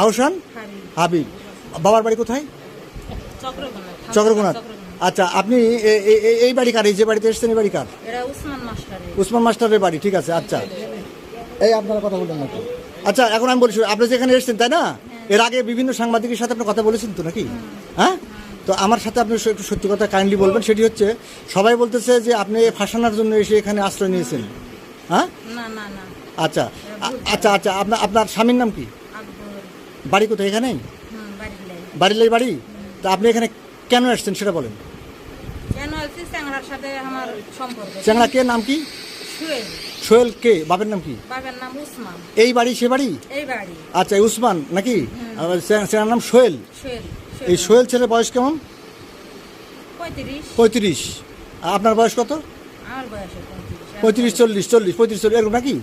আহসান? হাবিব। বাবার বাড়ি কোথায়? চক্রকোনা। চক্রকোনাথ আচ্ছা আপনি এই বাড়ি কার? এই যে বাড়িতে এসছেন এই বাড়ি কার? উসমান মাস্টারে মাস্টারের বাড়ি ঠিক আছে আচ্ছা। এই আপনারা কথা বললেন নাকি আচ্ছা এখন আমি বলছি আপনি যেখানে এসেছেন তাই না? এর আগে বিভিন্ন সাংবাদিকের সাথে আপনি কথা বলেছেন তো নাকি? হ্যাঁ? তো আমার সাথে আপনি একটু সত্যি কথা কাইন্ডলি বলবেন সেটি হচ্ছে সবাই বলতেছে যে আপনি ফাঁসানোর জন্য এসে এখানে আশ্রয় নিয়েছেন। হ্যাঁ? না আচ্ছা আচ্ছা আচ্ছা আপনার আপনার স্বামীর নাম কি? বাড়ি কোথায় এখানে? বাড়ির লাই বাড়ি? তা আপনি এখানে কেন আসছেন সেটা বলেন। চ্যাংড়া কে? নাম কি? সোহেল। কে? বাপের নাম কি? এই বাড়ি সে বাড়ি? আচ্ছা উসমান নাকি? চ্যাংড়ার নাম সোহেল। এই সোহেল ছেলের বয়স কেমন? পঁয়ত্রিশ। আপনার বয়স কত? পঁয়ত্রিশ। পঁয়ত্রিশ চল্লিশ চল্লিশ পঁয়ত্রিশ চল্লিশ এরকম নাকি?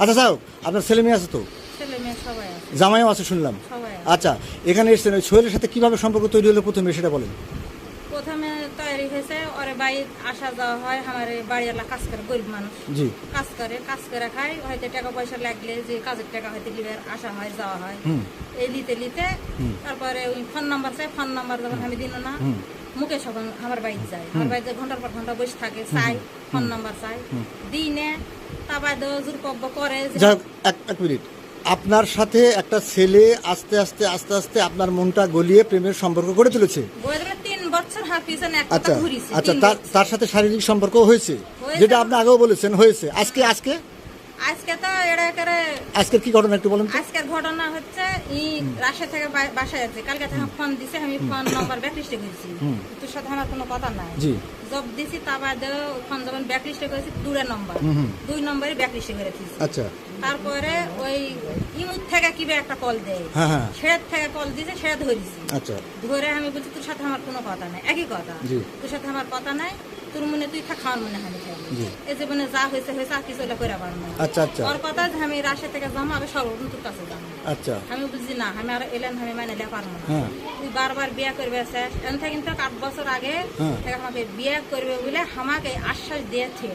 আচ্ছা স্যার আপনার ছেলে মেয়ে আছে তো? জামাইও আছে শুনলাম। আচ্ছা এখানে এসছেন ওই সোহেলের সাথে কীভাবে সম্পর্ক তৈরি হলো প্রথমে সেটা বলেন। প্রথমে তৈরি হয়েছে ওরে বাড়ি আসা যাওয়া হয় আমার এই বাড়িওয়ালা কাজ করে গরিব মানুষ। জি। কাজ করে কাজ করে খায় হয়তো টাকা পয়সা লাগলে যে কাজের টাকা হয়তো লিবার আসা হয় যাওয়া হয়। এই লিতে লিতে তারপরে ওই ফোন নাম্বার চাই ফোন নাম্বার যখন আমি দিল না। মুকেশ যখন আমার বাড়িতে যায়। আমার বাড়িতে ঘণ্টার পর ঘণ্টা বসে থাকে চাই ফোন নাম্বার চাই। দিই নে তা বাদে জোর করে এক মিনিট। আপনার সাথে একটা ছেলে আস্তে আস্তে আস্তে আস্তে আপনার মনটা গলিয়ে প্রেমের সম্পর্ক গড়ে তুলেছে। আচ্ছা আচ্ছা তার সাথে শারীরিক সম্পর্ক হয়েছে। যেটা আপনি আগেও বলেছেন হয়েছে। আজকে আজকে? আজকে তো এটা করে আজকের কি ঘটনা একটু বলেন আজকের ঘটনা হচ্ছে ই রাশিয়া থেকে বাসায় আছে কালকে থেকে ফোন দিছে আমি ফোন নাম্বার ব্যাকলিস্টে করেছি। তোর সাথে আমার কোনো কথা নাই। জি। জব দিছি তা বাদে ফোন যখন ব্যাকলিস্টে করেছি দুটা নম্বর। দুই নম্বরে ব্যাকলিস্টে করে দিছি। আচ্ছা। তারপরে ওই ইমুদ থেকে কিবে একটা কল দেয়। হ্যাঁ হ্যাঁ। সেটা থেকে কল দিছে সেটা ধরেছি। আচ্ছা। ধরে আমি বলছি তোর সাথে আমার কোনো কথা নাই। একই কথা। জি। তোর সাথে আমার কথা নাই। তোর মনে তুই থাক মনে হানি এই জীবনে যা হয়েছে হয়েছে আর কিছু এটা করে পারব না। আচ্ছা আচ্ছা। ওর কথা যে আমি রাশিয়া থেকে যাব আমি সর্বপ্রথম তোর কাছে যাব। আচ্ছা। আমি বুঝি না আমি আর এলেন আমি মানে লে পারব না। হ্যাঁ। তুই বারবার বিয়ে করবে শেষ এন থেকে কিন্তু আট বছর আগে হ্যাঁ। আমাকে বিয়ে করবে বলে আমাকে আশ্বাস দিয়েছে।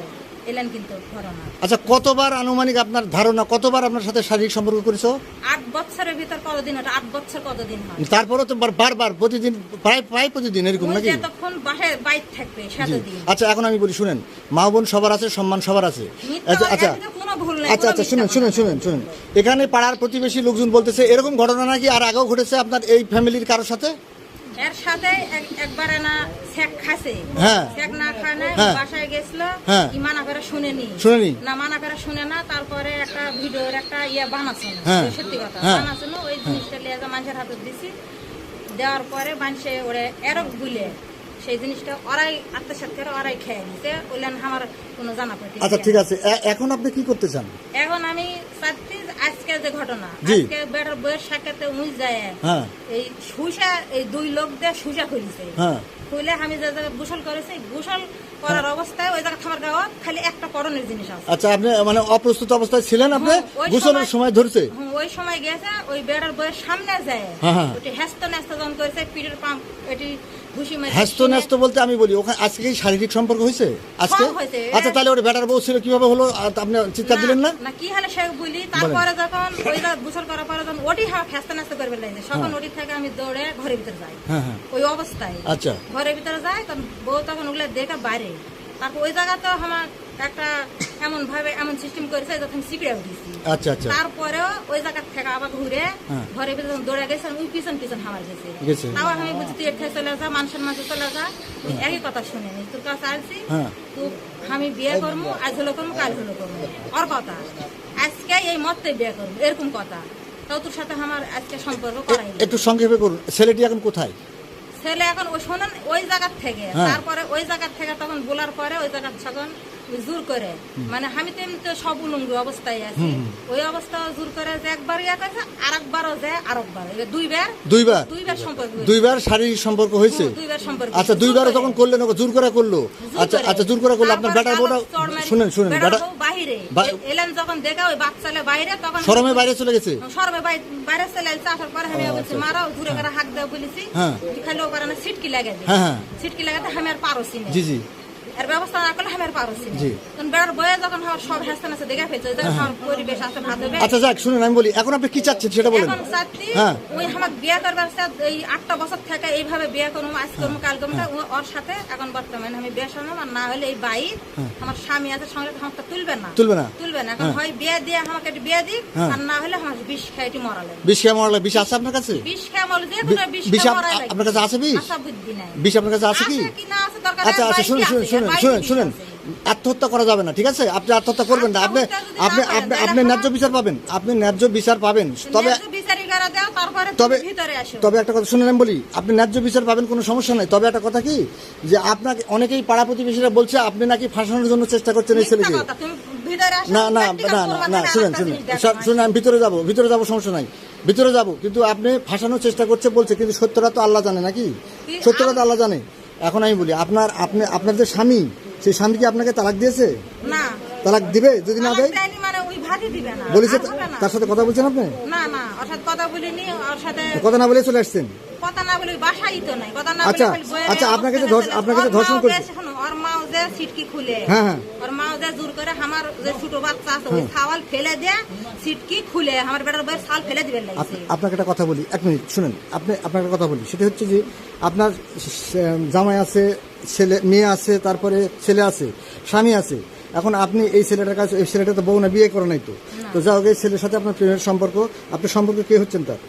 এলেন কিন্তু ঘটনা। আচ্ছা কতবার আনুমানিক আপনার ধারণা কতবার আপনার সাথে শারীরিক সম্পর্ক করেছ? আট বছরের ভিতর কতদিন ওটা? আট বছর কতদিন হয়? তারপরে তো বার- বারবার প্রতিদিন প্রায় প্রায় প্রতিদিন এরকম নাকি? যতক্ষণ বাসায় বাইর থাকবে সেতদিন। আচ্ছা এখন আমি বলি শুনেন মা বোন সবার আছে সম্মান সবার আছে। আচ্ছা আচ্ছা। আচ্ছা কোনো আচ্ছা মিথ্যা শুনেন শুনেন শুনেন শুনেন। এখানে পাড়ার প্রতিবেশী লোকজন বলতেছে এরকম ঘটনা নাকি আর আগেও ঘটেছে আপনার এই ফ্যামিলির কারোর সাথে? এর সাথে এক- একবারে না শেখ খাসে হ্যাঁ। না খানে হ্যাঁ। বাসায় গেছিল হ্যাঁ। ই মানা করে শুনেনি শুনেনি? না মানা করে শুনে না তারপরে একটা ভিডিওর একটা ইয়ে বানাছিল হ্যাঁ। সত্যি কথা হ্যাঁ। বানাছিল ওই জিনিসটা লিয়ে মানুষের হাতে দিছি দেওয়ার পরে মানুষে ওরে এরক বুলে সেই জিনিসটা ওরাই আত্মসাত করে ওরাই খেয়ে নিতে বললেন আমার কোনো জানা পাতি আচ্ছা ঠিক আছে এখন আপনি কি করতে চান এখন আমি চাচ্ছি আজকে যে ঘটনা আজকে বেটার বইয়ের সাক্ষাতে উঁচ যায় হ্যাঁ। এই সুসা এই দুই লোক দিয়ে সুসা খুলিছে। হ্যাঁ। খুলে আমি যে জায়গায় গোসল করেছি গোসল করার অবস্থায় ওই জায়গা খাবার গাওয়া খালি একটা করণের জিনিস আছে। আচ্ছা আপনি মানে অপ্রস্তুত অবস্থায় ছিলেন আপনি? গোসলের সময়- ধরছে? ওই সময় গেছে ওই বেড়ার বইয়ের সামনে যায়। হ্যাঁ, হ্যাঁ। ওটি হ্যাস্ত ন্যাস্ত যখন করেছে পিঠের পাম্প এটি হ্যাস্ত ন্যাস্ত বলতে আমি বলি ওখানে আজকে কি শারীরিক সম্পর্ক হয়েছে? আজকে? আচ্ছা তাহলে ওর বেটার বউ ছিল কীভাবে হলো? আপনি চিৎকার দিলেন না? না কি হলে সে বলি তারপরে যখন ওই গোসল করার পরে যখন ওটি হ্যাস্ত ন্যাস্ত করবে লাগছে তখন ওটি থেকে আমি দৌড়ে ঘরের ভিতরে যাই। হ্যাঁ হ্যাঁ। ওই অবস্থায় আচ্ছা। ঘরের ভিতরে যাই তখন বউ তখন ওগুলো দেখে বাইরে। তারপর ওই জায়গা তো আমার একটা এমন ভাবে এমন সিস্টেম করেছে যখন সিপিড়ে উঠেছি। আচ্ছা আচ্ছা। তারপরেও ওই জায়গা থেকে আবার ঘুরে হ্যাঁ। দৌড়ে গেছে ওই পিছন পিছন হামার গেছে। তাও আমি বুঝি তুই চলে যা মানুষের মাঝে চলে যা। তুই একই কথা শুনেনি তোর কাছে আসছি হ্যাঁ। তুই আমি বিয়ে করব আজ হলো করব কাল হলো করব ওর কথা। আজকে এই মতে বিয়ে করব এরকম কথা। তাও তোর সাথে আমার আজকে সম্পর্ক করাই একটু সংক্ষেপে করুন ছেলেটি এখন কোথায়? ছেলে এখন ওই শোনেন ওই জায়গার থেকে। হ্যাঁ। তারপরে ওই জায়গার থেকে তখন বলার পরে ওই জায়গার তখন জোর করে। মানে আমি তো এমনি তো সব উলঙ্গ অবস্থায় আছি। ওই অবস্থা জোর করে যে একবার ইয়া করেছে আর একবারও যে আর একবার দুইবার দুইবার? দুইবার সম্পর্ক দুইবার শারীরিক সম্পর্ক হয়েছে? দুইবার সম্পর্ক আচ্ছা জোর করে। করলেন জোর করে করল? আচ্ছা আচ্ছা জোর করে করল। আপনার চড় মারি- শুনেন শুনেন বেটা বউ বাহিরে এলেন যখন দেখা ওই বাচ্চালে বাইরে তখন শরমে বাইরে চলে গেছে? সরবে বাইরে চলে এসে আসার পরে আমি বলছি মারাও ঘুরে করে হাক দেওয়া বলেছি। হ্যাঁ। খালি ওপারে না সিটকি লাগে দে হ্যাঁ, হ্যাঁ। সিটকি লাগাতে আমি আর পারছি না। জি জি। এর ব্যবস্থা না করলে আমার জি। কারণ বেড়ার বয়ে যখন আমার সব আছে দেখে ফেলছে আমার পরিবেশ আছে ভাত হবে। আচ্ছা যাক শুনুন আমি বলি এখন আপনি কি চাচ্ছেন সেটা বলেন। এখন চাচ্ছি হ্যাঁ। ওই আমার বিয়ে করবার সাথে এই আটটা বছর থেকে এইভাবে বিয়ে করব আজ করব কাল করব ওর সাথে এখন বর্তমানে আমি বিয়ে আর না হলে এই বাই আমার স্বামী আছে সঙ্গে আমাকে তুলবে না। হ্যাঁ। তুলবে না। তুলবে না। এখন হ্যাঁ। হয় বিয়ে দিয়ে আমাকে একটু বিয়ে দিক হ্যাঁ। আর না হলে আমার বিষ খাইটি মরালে বিষ খেয়ে মরলে বিষ আছে আপনার কাছে? বিষ মরলে যে কোনো বিষ আপনার কাছে আছে বিষ? আশা বুদ্ধি নাই। বিষ আপনার কাছে আছে কি না আচ্ছা আচ্ছা শুনুন শুনুন শুনুন শুনুন শুনুন। আত্মহত্যা করা যাবে না ঠিক আছে? আপনি আত্মহত্যা করবেন না। আপনি আপনি আপনি আপনি ন্যায্য বিচার পাবেন। আপনি ন্যায্য বিচার পাবেন। তবে তবে তবে একটা কথা শুনুন আমি বলি আপনি ন্যায্য বিচার পাবেন কোনো সমস্যা নাই। তবে একটা কথা কি? যে আপনাকে অনেকেই পাড়া প্রতিবেশীরা বলছে আপনি নাকি ফাঁসানোর জন্য চেষ্টা করছেন এই ছেলেকে। না না না না না শুনেন শুনেন। শুনুন আমি ভিতরে যাব ভিতরে যাব সমস্যা নাই। ভিতরে যাব কিন্তু আপনি ফাঁসানোর চেষ্টা করছে বলছে কিন্তু সত্যটা তো আল্লাহ জানে নাকি? সত্যটা তো আল্লাহ জানে। এখন আমি বলি আপনার আপনি আপনার যে স্বামী সেই স্বামী কি আপনাকে তালাক দিয়েছে? না। তালাক দিবে যদি না দেয়? মানে বলেছে। তার সাথে কথা বলছেন আপনি? না না ওর সাথে কথা বলিনি ওর সাথে কথা না বলে চলে আসছেন। কথা না বলে বাসাই তো নাই। কথা না আচ্ছা, আচ্ছা, আপনাকে যে আপনাকে যে ধর্ষণ করছে- যে সিটকি খুলে। হ্যাঁ, হ্যাঁ। ওর মাও যে জোর করে আমার যে ছোট বাচ্চা আছে ওই খাওয়াল ফেলে সিটকি খুলে। আমার বেটার বইয়ের সাল ফেলে দিবে লাগছে আপনাকে একটা কথা বলি এক মিনিট শুনেন আপনি আপনাকে একটা কথা বলি সেটা হচ্ছে যে আপনার জামাই আছে ছেলে মেয়ে আছে তারপরে ছেলে আছে স্বামী আছে। এখন আপনি এই ছেলেটার কাছে এই ছেলেটা তো বউ না বিয়ে করে নাই তো। তো যা হোক এই ছেলের সাথে আপনার প্রেমের সম্পর্ক আপনার সম্পর্ক কে হচ্ছেন তার?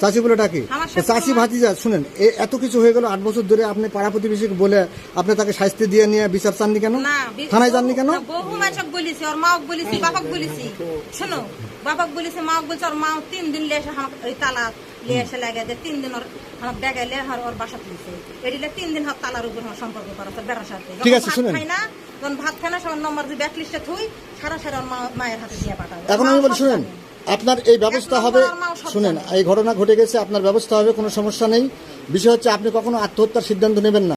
চাষি বলে ডাকে। আমার- ভাতিজা শুনেন এত কিছু হয়ে গেল আট বছর ধরে আপনি পাড়া প্রতিবেশীকে বলে আপনি তাকে শাস্তি দিয়ে নিয়ে বিচার চাননি কেন? থানায় যাননি কেন? বহু মানুষক বলেছি ওর মাও বলেছি বাপক বলেছি। শোনো বাপক বলেছি মাও বলছে ওর মাও তিন দিন আমাকে ওই তালা লাগে যে তিন দিন ওর আমার ব্যাগে লে আর ওর বাসা তুলছে এটিলে তিন দিন হাত তালার উপর আমার সম্পর্ক করা তো বেড়ার সাথে। ঠিক আছে, ভাত শুনেন। না যখন ভাত খাই না নম্বর যে ব্যাক লিস্টে থুই সারা সারা মায়ের হাতে দিয়ে পাঠাবে এখন আমি বলি শুনেন। আপনার এই ব্যবস্থা হবে শুনেন এই ঘটনা ঘটে গেছে আপনার ব্যবস্থা হবে কোনো সমস্যা নেই। বিষয় হচ্ছে আপনি কখনো আত্মহত্যার সিদ্ধান্ত নেবেন না।